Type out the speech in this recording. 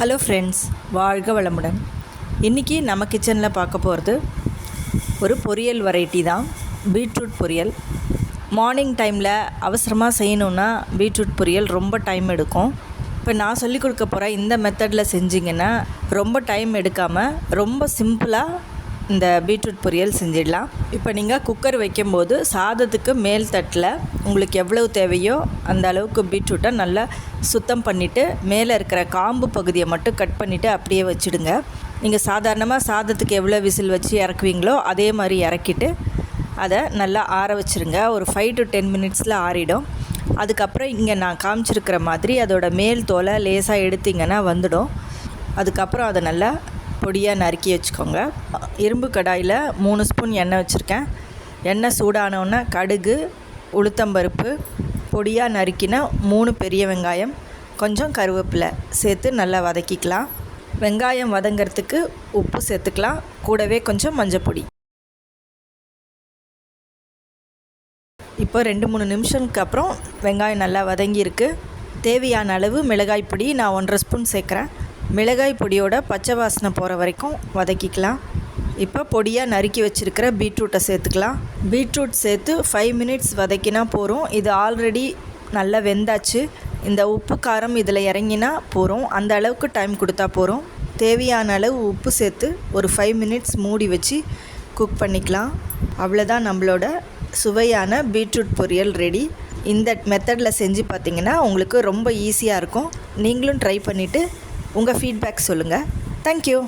Hello friends வாழ்க வளமுடன். இன்றைக்கி நம்ம கிச்சனில் பார்க்க போகிறது ஒரு பொரியல் வெரைட்டி தான். பீட்ரூட் பொரியல். மார்னிங் டைமில் அவசரமாக செய்யணுன்னா பீட்ரூட் பொரியல் ரொம்ப டைம் எடுக்கும். இப்போ நான் சொல்லிக் கொடுக்க போகிற இந்த மெத்தடில் செஞ்சிங்கன்னா ரொம்ப டைம் எடுக்காமல் ரொம்ப சிம்பிளாக இந்த பீட்ரூட் பொரியல் செஞ்சிடலாம். இப்போ நீங்கள் குக்கர் வைக்கும்போது சாதத்துக்கு மேல் தட்டில் உங்களுக்கு எவ்வளவு தேவையோ அந்த அளவுக்கு பீட்ரூட்டை நல்லா சுத்தம் பண்ணிவிட்டு மேலே இருக்கிற காம்பு பகுதியை மட்டும் கட் பண்ணிவிட்டு அப்படியே வச்சுடுங்க. நீங்கள் சாதாரணமாக சாதத்துக்கு எவ்வளோ விசில் வச்சு இறக்குவீங்களோ அதே மாதிரி இறக்கிட்டு அதை நல்லா ஆற வச்சுருங்க. ஒரு ஃபைவ் டு டென் மினிட்ஸில் ஆறிடும். அதுக்கப்புறம் இங்கே நான் காமிச்சிருக்கிற மாதிரி அதோட மேல் தோலை லேசாக எடுத்திங்கன்னா வந்துடும். அதுக்கப்புறம் அதை நல்லா பொடியாக நறுக்கி வச்சுக்கோங்க. இரும்பு கடாயில் மூணு ஸ்பூன் எண்ணெய் வச்சுருக்கேன். எண்ணெய் சூடானவுடனே கடுகு உளுத்தம்பருப்பு பொடியாக நறுக்கின மூணு பெரிய வெங்காயம் கொஞ்சம் கருவேப்பிலை சேர்த்து நல்லா வதக்கிக்கலாம். வெங்காயம் வதங்கிறதுக்கு உப்பு சேர்த்துக்கலாம். கூடவே கொஞ்சம் மஞ்சப்பொடி இப்போ ரெண்டு மூணு நிமிஷத்துக்கு அப்புறம் வெங்காயம் நல்லா வதங்கியிருக்கு. தேவையான அளவு மிளகாய் பொடி நான் ஒன்றரை ஸ்பூன் சேர்க்குறேன். மிளகாய் பொடியோட பச்சை வாசனை போகிற வரைக்கும் வதக்கிக்கலாம். இப்போ பொடியாக நறுக்கி வச்சுருக்கிற பீட்ரூட்டை சேர்த்துக்கலாம். பீட்ரூட் சேர்த்து ஃபைவ் மினிட்ஸ் வதக்கினா போகிறோம் இது ஆல்ரெடி நல்லா வெந்தாச்சு. இந்த உப்பு காரம் இதில் இறங்கினா போகிறோம் அந்த அளவுக்கு டைம் கொடுத்தா போகிறோம் தேவையான அளவு உப்பு சேர்த்து ஒரு ஃபைவ் மினிட்ஸ் மூடி வச்சு குக் பண்ணிக்கலாம். அவ்வளோதான் நம்மளோட சுவையான பீட்ரூட் பொரியல் ரெடி இந்த மெத்தடில் செஞ்சு பார்த்தீங்கன்னா உங்களுக்கு ரொம்ப ஈஸியாக இருக்கும். நீங்களும் ட்ரை பண்ணிவிட்டு உங்கள் ஃபீட்பேக் சொல்லுங்கள் தேங்க்யூ